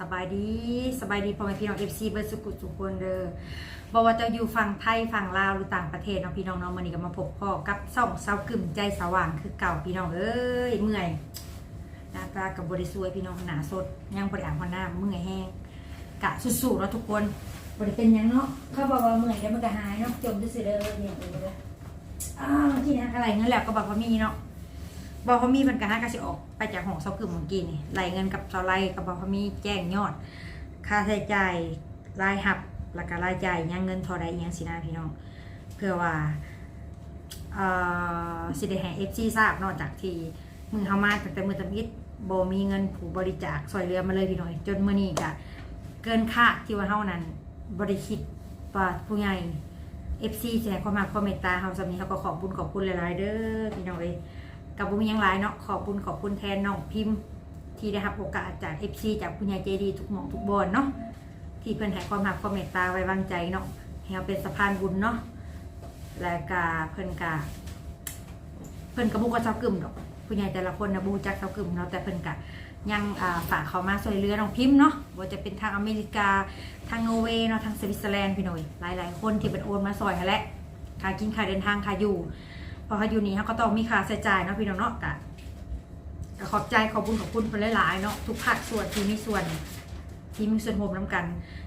สบายดีสบายดีพ่อแม่พี่น้องเอฟซีเบิร์ดสุกุสุกคนเด้อบอกว่าจะอยู่ฝั่งไทยฝั่งลาวหรือต่างประเทศเนาะพี่น้องเนาะมันนี้ก็มาพบพ่อกับส่องเสากึ่มใจสว่างคือเก่าพี่น้องเอ้ยเมื่อยหน้าตากับบริสวยพี่น้องหนาสดยังบริอ่างหัวหน้าเมื่อยแห้งกะสู้ๆเนาะทุกคนบริเป็นยังเนาะเขาบอกว่าเมื่อยแล้วมันก็หายเนาะจมจะสิเด้อเนี่ยเอออ้าวที่นั่นอะไรเงี้ยแหละก็บอกว่ามีเนาะ บอกเขามีมันกระหากระสิออกไปจากห้องเสากึ่มเมื่อกี้นี่ไหลเงินกับเสาไลกับบอกเขามีแจ้งยอด ค่าใช้จ่ายรายหับแล้วก็รายจ่ายยังเงินเท่าใดอิหยังสินะพี่น้อง เพื่อว่าเอ่อสิได้ให้เอฟซีทราบนอกจากที่มือเฮามาตั้งแต่มือตะมิดบ่มีเงินผู้บริจาคซอยเรือมาเลยพี่น้อยจนมื้อนี้ก็เกินคาดที่ว่าเฮานั้นบ่ได้คิดว่าผู้ใหญ่ FC สิให้ความรักความเมตตาเฮาสำนี้เฮาก็ขอบคุณขอบคุณหลายๆเด้อพี่น้องเอ้ย กับบุญยังหลายเนาะขอบคุณขอบคุณแทนน้องพิมพ์ ที่ได้รับโอกาสจากเอฟซีจากคุณยายใจดีทุกหมองทุกบอนเนาะที่เพิ่อนให้ความรักความเมตตาไว้วางใจเนาะให้เราเป็นสะพานบุญเนาะและกาเพิ่อนกาเพิ่อนกระบุกกับเจ้ากึ่มดอกคุณยายแต่ละคนนะบูจักเจ้ากึ่มเนาะแต่เพิ่อนกะยังฝากเขามาช่วยเหลือน้องพิมพ์เนาะว่าจะเป็นทางอเมริกาทางโนอร์เวย์เนาะทางสวิตเซอร์แลนด์พี่หน่อยหลาย ๆ คนที่เป็นโอนมาซอยหั่แหละค่ากินค่าเดินทางค่าอยู่ พอเขาอยู่นี่เขาก็ต้องมีค่าใช้จ่ายเนาะพี่น้องเนาะกะขอบใจขอบคุณขอบคุณคนหลายๆเนาะทุกภาคส่วนที่มีส่วนที่มีส่วนร่มน้ำกัน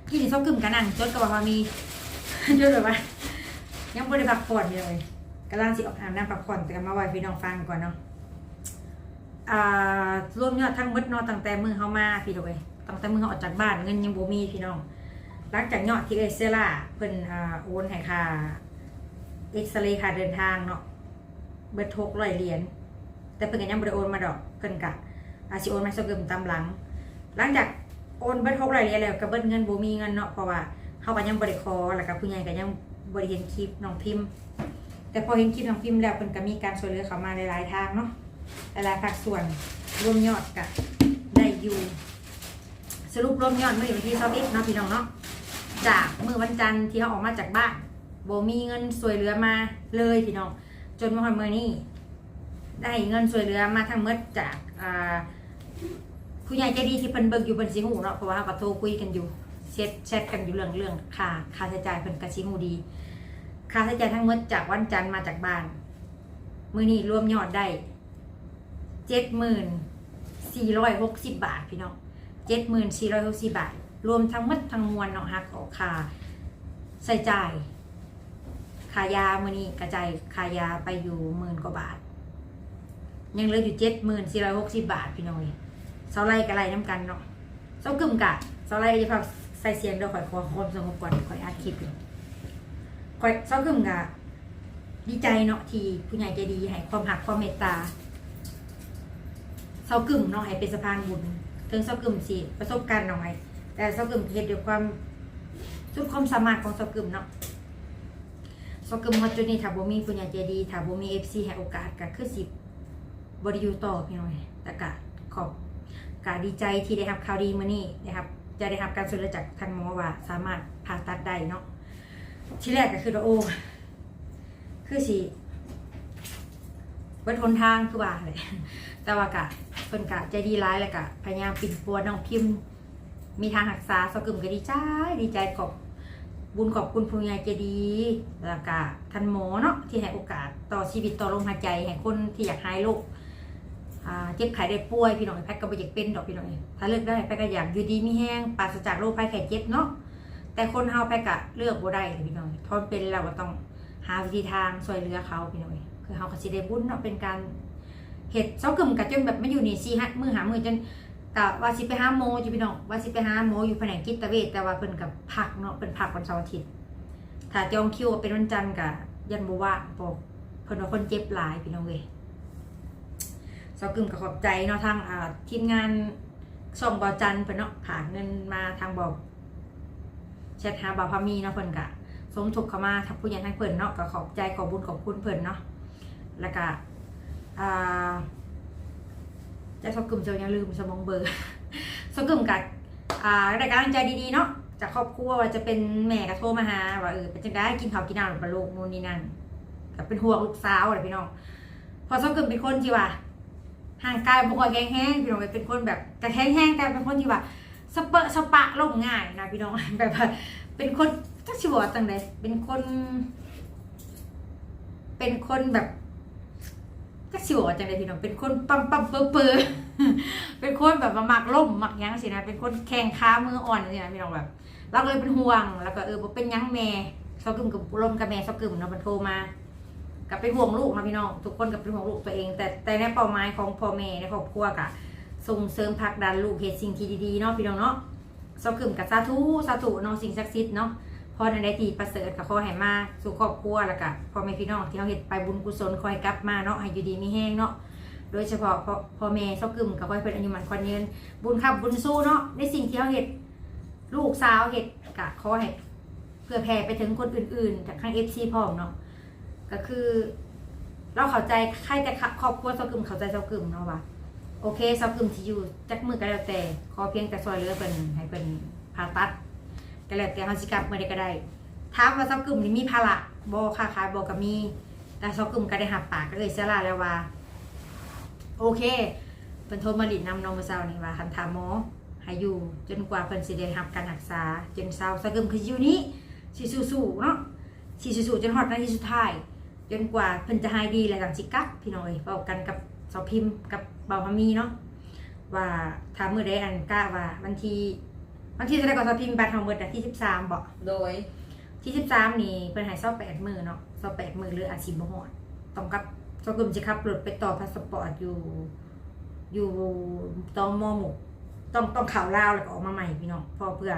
ที่นี่ชอบกึ่มกันนั่งจดกับว่ามีจดแบบว่ายังไม่ได้พักผ่อนเลยกำลังสิออกอ่านน้ำพักผ่อนแต่มาไว้พี่น้องฟังก่อนเนาะอ่ารวมยอดทั้งมดเนาะตั้งแต่มือเขามาพี่น้องเอ้ตั้งแต่มือเขาออกจากบ้านเงินยังโบมีพี่น้องหลังจากยอดที่เอเซล่าเพิ่นโอนให้ค่าเอ็กซเรย์ค่ะเดินทางเนาะ เบิดทกร้อยเหรียญแต่เพิ่นก็ยังบ่ได้โอนมาดอกเพิ่นกะอาสิโอนมาสกเกิมตามหลัง หลังจากโอนเบิดทกร้อยเหรียญแล้วก็เบิดเงินบ่มีเงินเนาะเพราะว่าเฮาก็ยังบ่ได้ขอแล้วก็ผู้ใหญ่ก็ยังบ่ได้เห็นคลิปน้องพิมพ์ แต่พอเห็นคลิปน้องพิมพ์แล้วเพิ่นก็มีการช่วยเหลือเขามาหลายๆทางเนาะหลายๆภาคส่วนรวมยอดก็ได้อยู่สรุปรวมยอดมื้อวันที่21เนาะพี่น้องเนาะจากเมื้อวันจันทร์ที่เฮาออกมาจากบ้านโบมีเงินสวยเหลือมาเลยพี่น้อง จนมาฮอดมื้อนี้ได้เงินสวยเหลือมาทั้งหมดจากอ่าผู้ใหญ่ใจดีที่เพิ่นเบิกอยู่เพิ่นสิฮู้เนาะเพราะว่าเราก็โทรคุยกันอยู่แชทแชทกันอยู่เรื่องเรื่องค่าค่าใช้จ่ายเพิ่นก็สิฮู้ดี ค่าใช้จ่ายทั้งหมดจากวันจันทร์มาจากบ้าน มื้อนี้รวมยอดได้7460บบาทพี่น้อง7460บบาท รวมทั้งหมดทั้งมวลเนาะฮักออกค่าใช้จ่าย ขายามื่อนี้กระจายขายาไปอยู่หมื่นกว่าบาท ยังเหลืออยู่เจ็ดหมื่นสี่ร้อยหกสิบบาทพี่น้อยเสาไล่กับไล่น้ำกันเนาะเสากึ่มกะเสาไล่จะพักใส่เสียงเดี๋ยวข่อยขอความสงบก่อนข่อยอัดคลิปอยู่ข่อยเสากึ่มกะดีใจเนาะที่ผู้ใหญ่ใจดีให้ความหักความเมตตาเสากึ่มเนาะให้เป็นสะพานบุญถึงเสากึ่มสิประสบการณ์หน้อย แต่เสากึ่มเฮ็ดด้วยความสุดความสามารถของเสากึ่มเนาะ สกึมฮอดจุดนี้ถ้าบ่มีผู้ใหญ่ใจดีถ้าบ่มี FC ให้โอกาสก็คือสิบ่ได้อยู่ต่อพี่น้อยแต่ก็ขอบกาดีใจที่ได้รับข่าวดีมื้อนี้นะครับ จะได้รับการช่วยเหลือจากท่านหมอว่า สามารถผ่าตัดได้เนาะที่แรกก็คือว่าโอ้คือสิเบิดทนทางคือว่าเลยแต่ว่ากะเพิ่นกะใจดีร้ายแล้วกะพยายามปิดปัวน้องพิมพ์ มีทางรักษาสกึมก็ดีใจดีใจขอบ บุญขอบคุณผู้ใหญ่ใจดีแล้วก็ท่านหมอเนาะที่ให้โอกาสต่อชีวิตต่อลมหายใจให้คนที่อยากหายโรคเจ็บไข้ได้ป่วยพี่น้องแพ็กก็บ่อยากเป็นดอกพี่น้องถ้าเลือกได้แพ็กก็อยากอยู่ดีมีแห้งปราศจากโรคภัยไข้เจ็บเนาะแต่คนเฮาแพ็กก็เลือกบ่ได้พี่น้องทนเป็นเราก็ต้องหาวิธีทางช่วยเหลือเขาพี่น้องคือเฮาก็สิได้บุญเนาะเป็นการเฮ็ดเซากึ่มกับจนแบบไม่อยู่นี่4 5มื้อหามือจน ก็ว่าสิไปหาโมอยู่พี่น้องว่าสิไปหาโมอยู่แผนกจิตเวชแต่ว่าเพิ่นกับพักเนาะเพิ่นพักวันเสาร์อาทิตย์ถ้าจองคิวเป็นวันจันทร์ก็ยันบ่ว่างบอกเพิ่นว่าคนเจ็บหลายพี่น้องเว้ยสาวกึมก็ขอบใจเนาะทางอ่าทีมงานส่งบอจันทร์เพิ่นเนาะผ่านเงินมาทางบอกแชทหาบาพามีเนาะเพิ่นก็สมทบเข้ามาทักผู้ใหญ่ทางเพิ่นเนาะก็ขอบใจขอบบุญขอบคุณเพิ่นเนาะแล้วก็อ่า จะสกึมเจะยังลืมสมองเบอร์สกึมกับอ่ารายการใจดีๆเนาะจากครอบครัวว่าจะเป็นแม่ก็โทรมาหาว่าเออเป็นจังได้กินข้าวกินน้ำหรือปลาลูกนู่นนี่นั่นกับเป็นห่วงลูกสาวอะไรพี่น้องพอสกึมเป็นคนที่ว่าห่างกายบุคคลแข็งแห้งพี่น้องเป็นคนแบบแข็งแห้งแต่เป็นคนที่ว่าสเปะสปะลงง่ายนะพี่น้องแบบว่าเป็นคนจักชิวตังใดเป็นคน เป็นคนแบบ จักชิวจังใดพี่น้องเป็นคนปั๊มปั๊มเปื้อเปื้อเป็นคนแบบมาหมักล่มหมักยั้งสินะเป็นคนแข็งขามืออ่อนสินะพี่น้องแบบเราก็เลยเป็นห่วง แล้วก็เออเป็นยั้งแม่เซากึมกับลมกับแม่เซากึมเนาะมันโทรมากับเป็นห่วงลูกนะพี่น้องทุกคนกับเป็นห่วงลูกตัวเอง แต่แต่ในเป้าหมายของพ่อแม่ในครอบครัวกะส่งเสริมผลักดันลูกเหตุสิ่งที่ดีๆเนาะพี่น้องเนาะสกึมกับสาธุสาธุเนาะสิ่งศักดิ์สิทธิ์เนาะ พอในได้ที่ประเสริฐกับขอให้มาสู่ครอบครัวแล้วก็พ่อแม่พี่น้องที่เขาเห็ดไปบุญกุศลคอยกลับมาเนาะให้อยู่ดีมีแห้งเนาะโดยเฉพาะพ่อพ่อแม่สกึมกับคอยเป็นอายุมันควันยืนบุญขับบุญสู้เนาะในสิ่งที่เขาเห็ดลูกสาวเห็ดกะขอให้เพื่อแผ่ไปถึงคนอื่นๆจากข้างเอฟซีพร้อมเนาะก็คือเราเข้าใจใครแต่ครอบครัวสกึมเข้าใจสกึมเนาะว่าโอเคเซากึมที่อยู่จักมือก็แล้วแต่ขอเพียงแต่ซอยเหลือเพิ่นให้เพิ่นผ่าตัด ก็แล้วแต่เฮาสิกลับมื้อใดก็ได้ถามว่าซากึมนี่มีภาระบ่ค้าขายบ่ก็มี แต่ซากึมก็ได้หับปากก็เลยเสียลาแล้วว่า โอเคเพิ่นโทรมาลิดนำนมื้อเช้านี่ว่าคันถามหมอให้อยู่จนกว่าเพิ่นสิได้รับการรักษาจนเศร้าซากึมคืออยู่นี้สิสู้ๆเนาะสิสู้ๆจนฮอดนาทีสุดท้ายจนกว่าเพิ่นจะหายดีแล้วจังสิกลับพี่น้อยเว้ากันกับสาพิมพ์กับเบาพามีเนาะว่าถ้ามื้อใดอันกล้าว่าวันที่ วันที่เท่าไหร่ก็สาวพิมพ์บัตรของเบิดอะที่13บ่โดย ที่13นี่เพิ่นให้28มื้อเนาะ28มื้อหรืออาจสิบ่ฮอดต้องกับสาวกลุ่มสิขับรถไปต่อพาสปอร์ตอยู่ อยู่ตอมอหมกต้องต้องข่าวลาวแล้วก็ออกมาใหม่พี่น้องเพอเพื่อ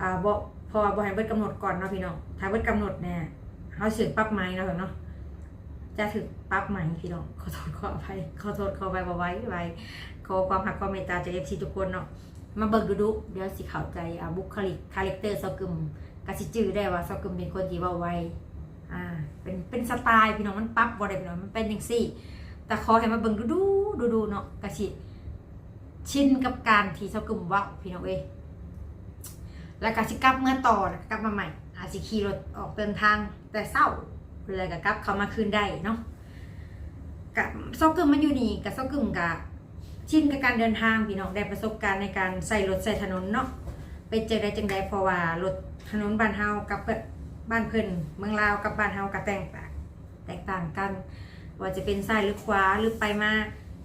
อ่าบ่เพอบ่ให้เบิดกำหนดก่อนเนาะพี่น้องถ้าเบิดกำหนดเนี่ยเฮาสิปรับใหม่เนาะเนาะจะถึงปั๊บไหมพี่น้องขอโทษขออภัยขอโทษขอไปบ่ไว้ไว้ขอความหักความเมตตาจากเอฟซีทุกคนเนาะ มาเบิกดูดูเดี๋ยวสิเข้าใจอ่าบุคลิกคาแรคเตอร์ซอกึมกสิจื้อได้ว่าซอกึมเป็นคนที่ว้าไวอ่าเป็นเป็นสไตล์พี่น้องมันปั๊บบ่ได้พี่น้องมันเป็นจังซี่ แต่ขอให้มาเบิ่งดูดูดูดูเนาะกสิชินกับการที่ซอกึมว้าพี่น้องเอ้ยแล้วก็สิกลับเมื่อต่อแล้วกลับมาใหม่อาจสิขี่รถออกเดินทางแต่เศร้าเลยกับกลับเขามาคืนได้เนาะกับซอกกึมมันอยู่นี่กับซอกึมกับ ชินกับการเดินทางพี่น้องได้ประสบการณ์ในการใส่รถใส่ถนนเนาะไปเจอได้จังใดเพราะว่ารถถนนบ้านเฮากับเพิ่นบ้านเพิ่นเมืองลาวกับบ้านเฮากับแตกต่างแตกต่างกัน ว่าจะเป็นซ้ายหรือขวาหรือไปมา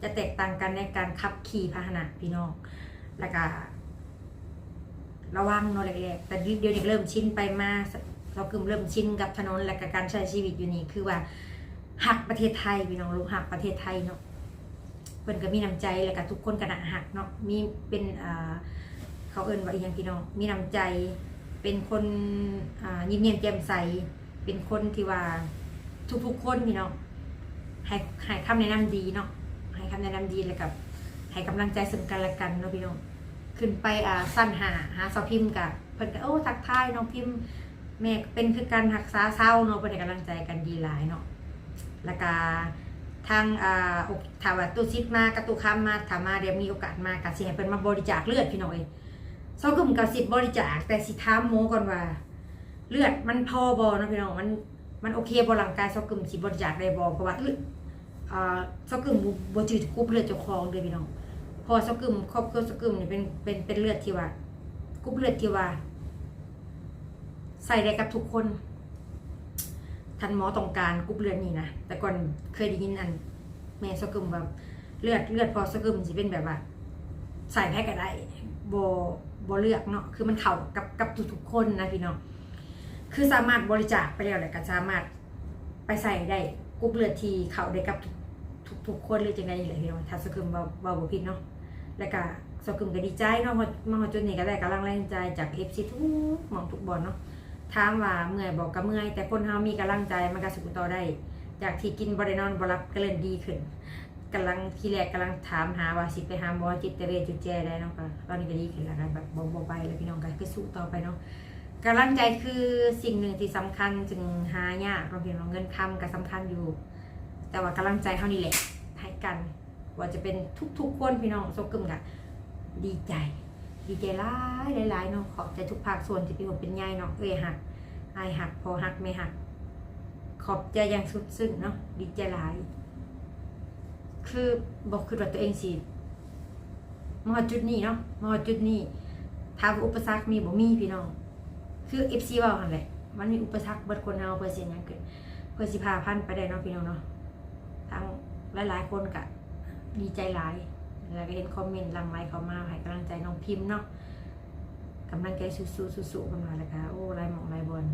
จะแตกต่างกันในการขับขี่พาหนะพี่น้องแล้วก็ระวังเนาะแรกๆแต่เดี๋ยวนี้เริ่มชินไปมาเรากึมเริ่มชินกับถนนและกับการใช้ชีวิตอยู่นี่คือว่าหักประเทศไทยพี่น้องลูกหักประเทศไทยเนาะ เพิ่นก็มีน้ำใจแล้วก็ทุกคนก็น่าหักเนาะมีเป็นอ่าเขาเอิ้นว่าอีหยังพี่น้องมีน้ำใจ เป็นคนอ่ายิ้มเย็นแจ่มใส เป็นคนที่ว่าทุกๆคนพี่น้องให้ให้คำแนะนำดีเนาะให้คำแนะนำดีแล้วกับให้กำลังใจซึ่งกันและกันเนาะพี่น้องขึ้นไปอ่าสั้นหาหาสาวพิมพ์กับเพิ่นก็โอ้ทักทายน้องพิมพ์แม่เป็นคือการรักษาเศร้าเนาะเป็นให้กำลังใจกันดีหลายเนาะแล้วก็ ทางอ่าถาว่าตู้ชิดมากับตู้ค้ำมาถามมาเดี๋ยวมีโอกาสมากับสิให้เพิ่นมาบริจาคเลือดพี่น้องเอ้ยเซากึ่มกับสิบบริจาคแต่สิถามหมก่อนว่า เลือดมันพอบ่นะพี่น้องมันมันโอเคบ่ร่างกายเซากึ่มสิบริจาคได้บ่เพราะว่าเอ้ยอ่าเซากึ่มบ่บ่จืดกรุ๊ปเลือดเจ้าของเด้อพี่น้องพอเซากึ่มครอบครัวเซากึ่มนี่เป็นเป็นเป็นเลือดที่ว่ากรุ๊ปเลือดที่ว่าใส่ได้กับทุกคน ทันหมอต้องการกรุ๊ปเลือดนี่นะแต่ก่อนเคยได้ยินอันแม่สกึมแบบเลือดเลือดพอสกึมสิเป็นแบบว่าใส่แพ็กก็ได้โบบเลือกเนาะคือมันเข่ากับกับทุกๆคนนะพี่น้องคือสามารถบริจาคไปแล้วแหละก็สามารถไปใส่ได้กรุ๊ปเลือดทีเข่าได้กับทุกทุกคนเลยจังไงเลยพี่น้องถ้าสกึมเบาเบาบ่ผิดเนาะแล้วก็สกึมก็ดีใจเนาะมาจุดนี้ก็ได้กำลังแรงใจจากเอฟซีทุกมองทุกบอลเนาะ ถามว่าเมื่อยบอกก็เมื่อย แต่คนเฮามีกำลังใจมันก็สู้ต่อได้ จากที่กินบ่ได้นอนบ่หลับก็เริ่มดีขึ้นกำลังทีแรกกำลังถามหาว่าสิไปหาหมอจิตเวชจุดแจได้เนาะก็ตอนนี้ก็ดีขึ้นแล้วกันแบบบ่บ่ไปแล้วพี่น้องก็คือสู้ต่อไปเนาะกำลังใจคือสิ่งหนึ่งที่สำคัญจึงหายากเราะพี่น้องเงินคำก็สำคัญอยู่ แต่ว่ากำลังใจเท่านี้แหละให้กัน ว่าจะเป็นทุกๆคนพี่น้องสกึมกะดีใจ ดีใจหลายหลายๆเนาะขอบใจทุกภาคส่วนที่เป็นห่วเป็นใยเนาะเอ้ยหักอายหักพอหักไม่หัก ขอบใจอย่างสุดซึ้งเนาะดีใจหลาย คือบอกคือว่าตัวเองสิมาฮอจุดนี้เนาะมาฮอจุดนี้ถามว่าอุปสรรคมีบ่มีพี่น้อง คือ FC เว้าหันแหละมันมีอุปสรรคเบิดคนเฮาเพื่อสิหยังเกิดเพื่อสิพาพันไปได้เนาะพี่น้องเนาะทั้งหลายๆคนก็ดีใจหลาย แล้วก็เห็นคอมเมนต์หลังไลน์เขามาให้กำลังใจน้องพิมพ์เนาะกำลังใจสู้ๆสู้ๆกันมาแล้วก็โอ้ลายหมองลายบอล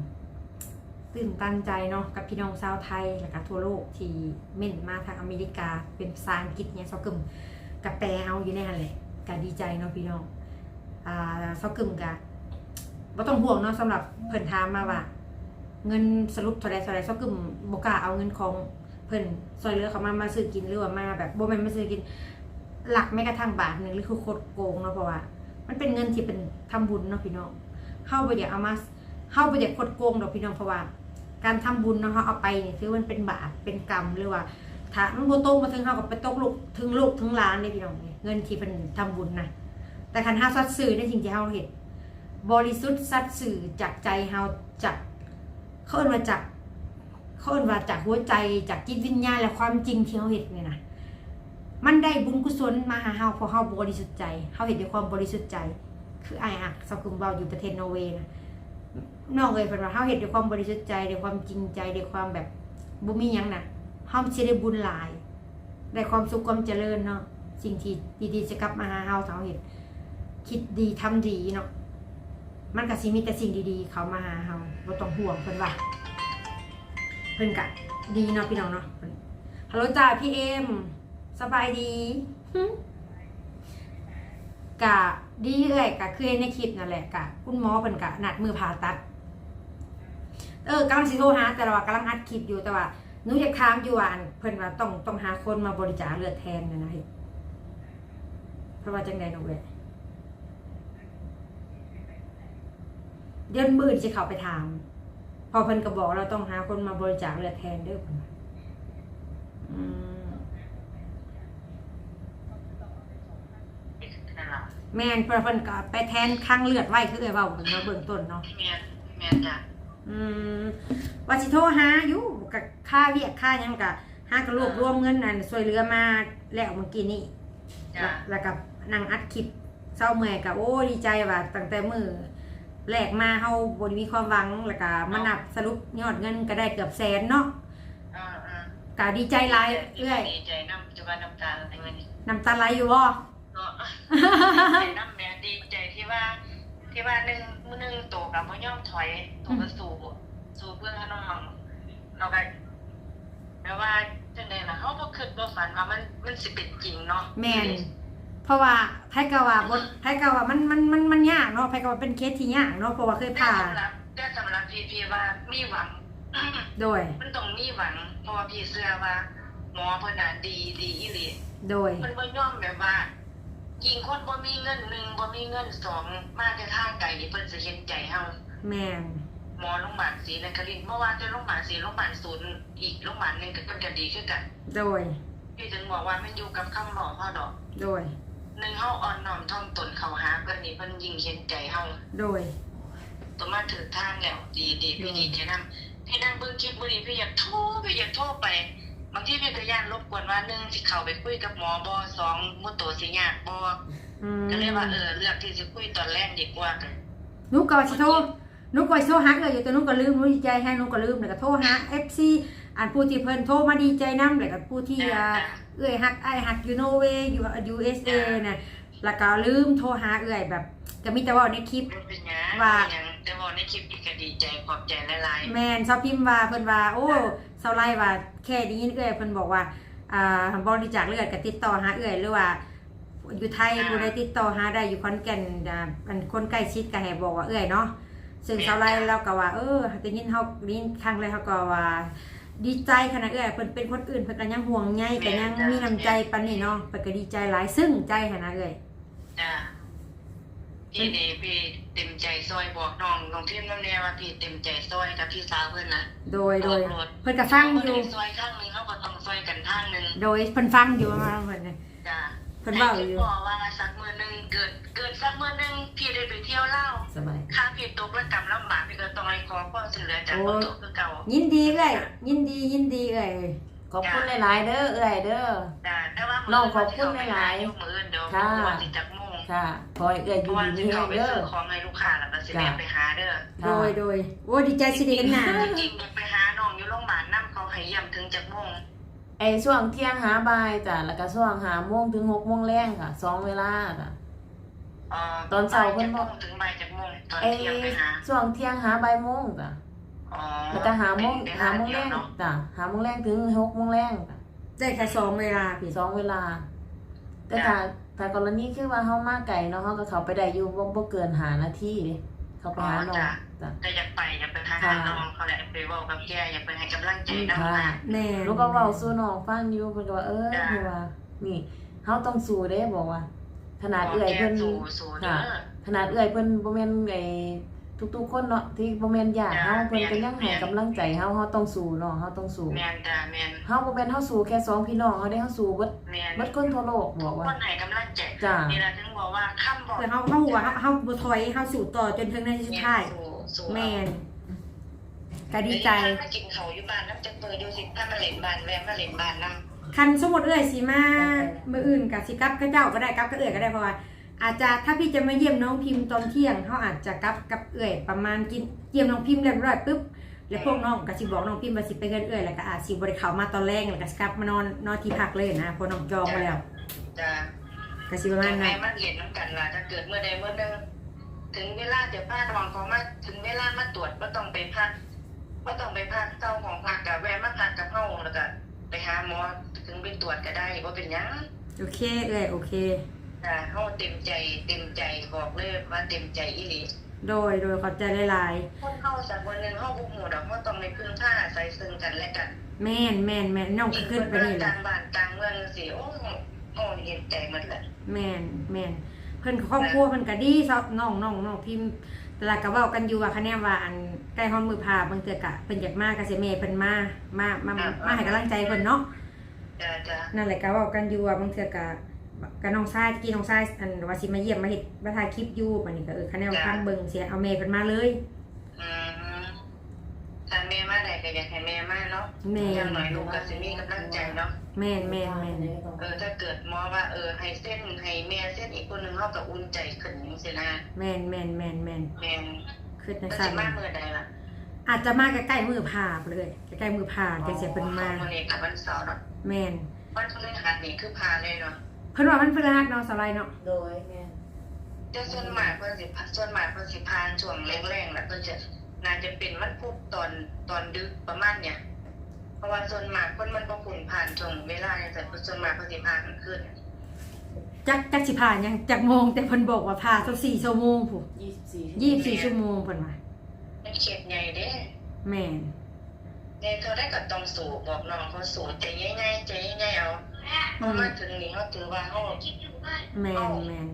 ตื่นตันใจเนาะกับพี่น้องชาวไทยแล้วก็ทั่วโลกที่เม่นมาทางอเมริกาเป็นภาษาอังกฤษเนี่ยเซากึมกับแปลเอาอยู่ในหั่นแหละก็ดีใจเนาะพี่น้องอ่าเซากึมก็บ่ต้องห่วงเนาะสำหรับเพิ่นถามมาว่า เงินสรุปเท่าใดเท่าใดเซากึมบ่กล้าเอาเงินของเพิ่นซอยเลือเขามามาซื้อกินหรือว่ามาแบบบ่แม่นมาซื้อกิน หลักไม่กระทั่งบาทหนึ่งหรือคือโคตรโกงเนาะเพราะว่ามันเป็นเงินที่เป็นทำบุญเนาะพี่น้องเข้าไปอยากเอามาเข้าไปอยากโคตรโกงดอกพี่น้องเพราะว่า การทำบุญเนาะเขาเอาไปเนี่ยถือมันเป็นบาปเป็นกรรมหรือว่าถ้ามันโบโตมาถึงเขากับไปตกลูกถึงลูกถึงล้านเนี่ยพี่น้องเงินที่เป็นทำบุญนะแต่คันห้าซัดสื่อในสิ่งที่เขาเห็นบริสุทธิ์ซัดสื่อจากใจเฮาจากเขาเอินมาจากเขาเอินว่าจากหัวใจจากจิตวิญญาณและความจริงที่เขาเห็นเนี่ยนะ มันได้บุญกุศลมาหาเฮาเพราะเฮาบริสุทธิ์ใจเฮาเห็นด้วยความบริสุทธิ์ใจ คือไอ้อะสกคุมเบาอยู่ประเทศนอร์เวย์นะนอกเลยเพิ่นว่าเฮาเห็นด้วยความบริสุทธิ์ใจด้วยความจริงใจด้วยความแบบบ่มียังน่ะเฮาสิได้บุญหลาย ได้ความสุขความเจริญเนาะสิ่งที่ดีๆจะกลับมาหาเฮาถ้าเฮาเห็นคิดดีทำดีเนาะมันก็สิมีแต่สิ่งดีๆ เขามาหาเฮาบ่ต้องห่วงเพิ่นว่าเพิ่นก็ดีเนาะพี่น้องเนาะฮัลโหลจ้าพี่เอ็ม สบายดีหึกะดีเลยกะคือในคลิปนั่นแหละกะคุณหมอเพิ่นกะนัดมือผ่าตัด เออกำลังสิโทรหาแต่ว่ากำลังอัดคลิปอยู่แต่ว่าหนูอยากถามอยู่ว่าอันเพิ่นว่าต้องต้องหาคนมาบริจาคเลือดแทนนะนะเฮ็ดเพราะว่าจังได๋น้องเว้ยเดือนมื่นสิเข้าไปถาม พอเพิ่นก็บอกเราต้องหาคนมาบริจาคเลือดแทนเด้อเพิ่นว่าอืม นั่นล่ะ แม่นเพิ่นเพิ่นก็ไปแทนข้างเลือดไว้คือเอ้ยเว้าเพิ่นว่าเบื้องต้นเนาะแม่นแม่นจ้ะอืมว่าสิโทรหาอยู่กับค่าเวียกค่าหยังก็หาก็รวบรวมเงินนั่นช่วยเหลือมาแล้วเมื่อกี้นี้จ้ะแล้วก็นั่งอัดคลิปเศร้าเมื่อยก็โอ้ดีใจว่าตั้งแต่มื้อแรกมาเฮาบ่ได้มีความหวังแล้วก็มานับสรุปยอดเงินก็ได้เกือบแสนเนาะอ่าอ่าก็ดีใจหลายเอื้อยดีใจน้ำจะว่าน้ำตาอะไรเงี้ยน้ำตาไหลอยู่บ่ เนาะดีใจน้ำแม่ดีใจที่ว่า ที่ว่าหนึ่งมือหนึ่งโตกับพ่ย่อมถอยโตก็สู้สู้เพื่อให้น้องเราก็แปลว่าจังไดล่ะเขาบ่คิดบ่ฝันว่ามันมันสิเป็นจริงเนาะแม่นเพราะว่าไผก็ว่าบ่ไผก็ว่ามันมันมันมันยากเนาะไผก็ว่าเป็นเคสที่ยากเนาะเพราะว่าเคยแต่ผ่าสำหรับแต่สำหรับพี่พี่ว่ามีหวังโดย มันต้องมีหวังเพราะว่าพี่เชื่อว่าหมอเพิ่นน่ะดีดีอีหลีโดยมันบ่ย่อมแบบว่า ยิงคนบ่มีเงินหนึ่งบ่มีเงินสองมาแต่ทางไกลนี่เพิ่นสิเห็นใจเฮาแม่นหมอโรงพยาบาลศรีนครินทร์เมื่อวานจะโรงพยาบาลศรีโรงพยาบาลศูนย์อีกโรงพยาบาลหนึงก็เพิ่นก็ดีคือกันโดย พี่ถึงบอกว่ามันอยู่กับคำบอกเฮาดอกโดย หนึ่งเฮาอ่อนน้อมถ่อมตนเข้าหาเพิ่นนี่เพิ่นยิ่งเห็นใจเฮาโดย ตัวมาถึงทางแล้วดีดีพี่ดีแนะนำพี่นั่งเบิ่งคลิปมื้อนี้พี่อยากโทรพี่อยากโทรไป บางทีพี่ก็ย่านรบกวนว่าหนึ่งสิเข้าไปคุยกับหมอบ่สองมื้อโตสิยากบ่อืมก็เลยว่าเออเลือกที่จะคุยตอนแรกดีกว่ากันหนูก็ว่าสิโทรหนูก็ว่าสิโทรหาเอ้ยอยู่แต่หนูก็ลืมหนูดีใจให้หนูก็ลืมแล้วก็โทรหา FC อันผู้ที่เพิ่นโทรมาดีใจนำแล้วก็ผู้ที่อ่าเอ้ยฮักอ้ายฮักอยู่นอร์เวย์อยู่ USA น่ะแล้วก็ลืมโทรหาเอ้ยแบบก็มีแต่ว่าในคลิปมันเป็นหยังว่าเป็นหยังแต่ว่าในคลิปอีกก็ดีใจขอบใจหลายแม่นชอบพิมพ์ว่าเพิ่นว่าโอ้ เซาไลว่าแค่ได้ยินเอ้ยเพิ่นบอกว่าอ่าบริจาคเลือดก็ติดต่อหาเอ้ยหรือว่าอยู่ไทยผู้ใดติดต่อหาได้อยู่ขอนแก่นอ่าอันคนใกล้ชิดก็ให้บอกว่าเอ้ยเนาะซึ่งเซาไลเราก็ว่าเออได้ยินเฮาได้ยินครั้งแรกเฮาก็ว่าดีใจขนาดเอ้ยเพิ่นเป็นคนอื่นเพิ่นก็ยังห่วงใยก็ยังมีน้ำใจปานนี้เนาะเพิ่นก็ดีใจหลายซึ่งใจขนาดเอ้ยๆจ้า พี่นี่พี่เต็มใจซอยบอกน้องน้องพิมพ์น้ำแน่ว่าพี่เต็มใจซอยกับพี่สาวเพิ่นนะโดยโดยออกรถเพิ่นก็ฟังอยู่เพิ่นซอยข้างหนึงเขาก็ต้องซอยกันข้างหนึงโดยเพิ่นฟังอยู่ว่าเพิ่นน่ะจ้าเพิ่นเว้าอยู่บอกว่าสักมื้อหนึงเกิดเกิดสักมื้อหนึงพี่ได้ไปเที่ยวเล่าวสบายค่าพี่ตกและกำลำบากพี่ก็ต้องให้ขอความช่วยเหลือจากคนตกคือเก่ายินดีเอ้ยยินดียินดีเอ้ยขอบคุณหลายๆเด้อเอื้อยเด้อจ้าแต่ว่าน้องขอบคุณหลายๆยกมืออื่นเดี๋ยวค่ะวันสิจักโมง ค่ะขอให้เอื้อยอเพยู่ราะว่าดีจะมีแฮเข้างไปเด้อซื้อของให้ลูกค้าแล้วก็สิแม่ไปหาเด้อโดยโดยโอ้ดีใจสิได้เห็นหน้าจริงๆอยากไปหาน้องอยู่โรงพยาบาลนํเขาให้ย่ำถึงจักโมงไอ้ช่วงเที่ยงหาบ่ายจ้ะแล้วก็ช่วงหาโมงถึงหกโมงแรงค่ะสองเวลาจ้ะ เอ่อตอนเช้าเพิ่บ่ายนจักบโมอกงถึงบ่ายจักโมงตอนไอ้เที่ยงไปหาช่วงเที่ยงหาบ่ายโมงจ้ะอ๋อแล้วก็หาโมงไปหาโมงเดีแรยวงเนาะจ้ะหาโมงแรงถึงหกโมงแรงจ้ะได้แค่สองเวลาพี่สองเวลา แต่ถ้า ถ้ากรณีคือว่าเฮามาไกลเนาะเฮาก็เข้าไปได้อยู่บ่บ่เกินหานาทีเด้เข้าไปหาน้องจ้ะก็อยากไปอยากไปหาค่ะน้องเขาแหละไปเว้ากับแกอยากไปให้กำลังใจน้องค่ะนะแม่ลูกก็เว้าสู่น้องฟังอยู่เพิ่นก็ว่าเออจ้ะเพิ่นว่า นี่เฮาต้องสู้เด้บอกว่าขนาดเอื้อยเพิ่นสู่สู่เด้อขนาดเอื้อยเพิ่นบ่แม่นไอ้ ทุกๆคนเนาะที่บ่แม่นญาติจ้ะเฮาเพิ่นก็ยังแม่ให้นกำลังใจเฮาเฮาต้องสู้เนาะเฮาต้องสู้แม่นจ้ะแม่นเฮาบ่แม่นเฮาสู้แค่สองพี่น้องเฮาได้เฮาสู้เบิดแม่นเบิดคนทั่วโลกบอกคว่านให้กำลังใจจ้ะนี่ล่ะถึงบอกว่าคำบอกเพื่อเฮาเฮาว่าเฮาเฮาบ่ถอยเฮาสู่ต่อจนถึงในที่สุดท้ายสู่สู่แม่นก็ดีใจถ้ามากินเขาวอยู่บ้านน้ำจะเปิดอยู่สิถ้ามาเล่นบ้านแวะมาเล่นบ้านนำคันสมมุติเอ้ยสิมามื้ออื่นก็สิกลับกับเจ้าก็ได้กลับกับเอ้ยก็ได้เพราะว่า อาจจะถ้าพี่จะมาเยี่ยมน้องพิมพ์ตอนเที่ยงเขาอาจจะกลับกับเอ้ยประมาณกินเยี่ยมน้องพิมพ์เรียบร้อยปุ๊บแล้วพวกน้องก็สิบอกน้องพิมพ์ว่าสิไปเงินเอ้ยแล้วก็อาจสิบ่ได้เข้ามาตอนแรกแล้วก็สิกลับมานอนนอนที่พักเลยนะเพราะน้องจองไว้แล้วจะก็สิประมาณแม่นั้นมันเล่นน้ำกันล่ะถ้าเกิดเมื่อใดเมื่อหนึงถึงเวลาเดี๋ยวพาดวงเขามาถึงเวลามาตรวจก็ต้องไปพักก็ต้องไปพักเจ้าของพักกับแวะมาพักกับเฮาแล้วก็ไปหาหมอถึงไปตรวจก็ได้ว่าเป็นหยังโอเคเอ้ยโอเค อ่าเฮาเต็มใจเต็มใจบอกเลยว่าเต็มใจอีหลีโดยโดยขอบใจหลายคนเฮาสักวันหนึงเฮาบ่ฮู้ดอกเฮาต้องในพึ่งพาอาศัยซึ่งกันและกันๆแม่นแม่นแม่นน้องก็ขึ้นไปนี่แหกละลางบ้านกลางเมืองสิโอ้โอ้เห็นใจหมดแหละแม่นแม่นเพิ่นครอบครัวเพิ่นก็ดีซอบน้องน้องน้องพิมพ์แต่ละก็เว้ากันอยู่ว่าคะแนนว่าอันใกล้ฮอดมือพาบางเทื่อกะเพิ่นอยากมาก็สิแม่เพิ่นมามามามาให้กำลังใจเพิ่นเนาะ จ้าจ้านั่นแหละก็เว้ากันอยู่ว่าบางเทื่อกะ กับน้องชายตะกี้น้องชายอันว่าสิมาเยี่ยมมาเฮ็ดมาถ่ายคลิปอยู่บัดนี้ก็เออคะแนนว่าฟังเบิ่งเสียเอาแม่เพิ่นมาเลยอืมถ้าแม่มาได้ก็อยากให้แม่มาเนาะแม่อย่างน้อยลูกก็สิมีกำลังใจเนาะแม่นแม่นแม่นเออถ้าเกิดหมอว่าเออให้เส้นให้แม่เส้นอีกคนหนึงเฮาก็อุ่นใจขึ้นจังซี่นะแม่นแม่นแม่นแม่นแม่นคือจังก็ซั่สินมามื้อใดล่ะอาจจะมาใกล้ๆมือพาไปเลยใกล้ๆมือพาจังสิเพิ่นมาวันนี้กับวันเสาร์เนาะแม่นวันพฤหัสนี่คือพาเลยเนาะเพิ่นว่ามันพฤหัสเนาะสบายเนาะโดยแม่นแต่ส่วนมากเพิ่นสิพาส่วนมากเพิ่นสิพานช่วงแรงๆแล้วเพิ่นจะน่าจะเป็นวันพุธตอนตอนดึกประมาณเนี่ยเพราะว่าส่วนมากคนมันบ่คุ้นผ่านช่วงเวลาเนี่ยแต่ส่วนมากเพิ่นสิพานกลางคืนจักจักสิพายังจักโมง แต่เพิ่นบอกว่าพาสัก4ชั่วโมงพุ24 24ชั่วโมงเพิ่นว่ามันเขตใหญ่เด้แม่นเนี่ยเขาได้ก็ต้องสู้บอกน้องเขาสู้ใจง่ายๆใจง่ายๆเอา เพราะมาถึงนี่เขาถือว่าเขาแม่นแม่น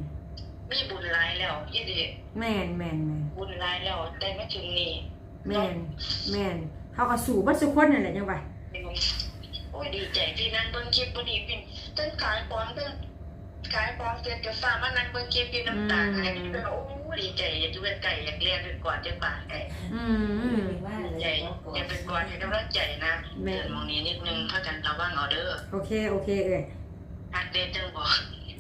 มีบุญหลายแล้วยี่ดีแม่นแม่นแม่นบุญหลายแล้วได้มาถึงนี่แม่นแม่นเฮาก็สู้เบ่ทุกคนนั่นแหละจังว่าโอ้ยดีใจที่นั่งเบิ่งคลิปบ่นี้เป็นตั้งขายของตั้งขายของเสร็จก็ฟ้ามานั่งเบิ่งคลิปพี่น้ำตาไหลโอ้ ดีใจอยากอยู่ใกล้อยากเรียนเป็นก่อนจะป่านไอ้อืมใจอยากเป็นก่อนให้กำลังใจนะเดินมองนี้นิดนึงเขาจันระวังเอาเด้อโอเคโอเคเอ้ยฮักเดจังบอก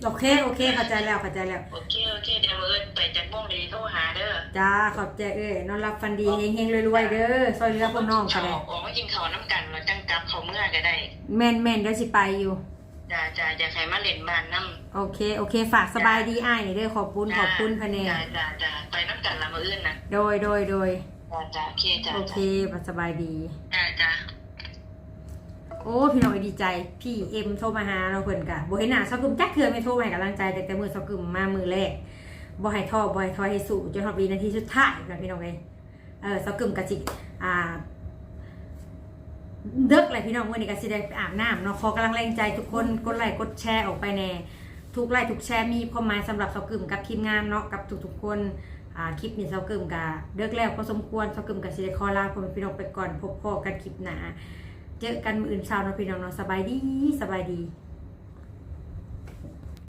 โอเคโอเคเข้าใจแล้วเข้าใจแล้วโอเคโอเคเดี๋ยวมื้ออื่นไปจากม่วงดีโทรหาเด้อจ้าขอบใจเอ้ยนอนรับฟันดีเฮงๆรวยๆเด้อซอยเหลือพวกน้องก็ได้ออกมากินข้าวน้ำกันแล้วจังกลับเขาเมื่อก็ได้แม่นแม่นเดี๋ยวสิไปอยู่ จ้าจ้าอยากให้มาเล่นบ้านน้โอเค โอเค ฝากสบายดีอ้ายนี่เด้อขอบคุณำขอบคุณพะเนจ้าจ้าจ้าไปน้ำกันละมื้ออื่นนะโดยโดยโดยจ้าจ้าโอเคจ้าโอเคสบายดี จ้าจ้าโอ้พี่น้อยดีใจ พี่เอ็มโทรมาหาเราเพิ่นกะบ่เห็นหน้าซอกกึมจักเทื่อไม่โทรมาให้กำลังใจแต่แต่มือซอกกึมมามือแรกบ่ให้ท้อบ่ให้ถอยให้สู้จนฮอดวินาทีสุดท้ายนะพี่น้องเอ้ยเออซอกกึมกะสิอ่า เด็กเลยพี่น้องวันนี้ก็สิได้ไปอาบน้ำเนาะขอกำลังแรงใจทุกคนกดไลค์กดแชร์ออกไปแน่ทุกไลค์ทุกแชร์มีความหมายสำหรับซอกกึมกับทีมงานเนาะกับทุกๆคนอ่าคลิปนี้ซอกกึมกับเด็กแล้วพอสมควรซอกกึมกะสิได้ขอลาพ่อแม่พี่น้องไปก่อนพบพ่อกันคลิปหน้าเจอกันมืออื่นเช้าเนาะพี่น้องเนาะสบายดีสบายดี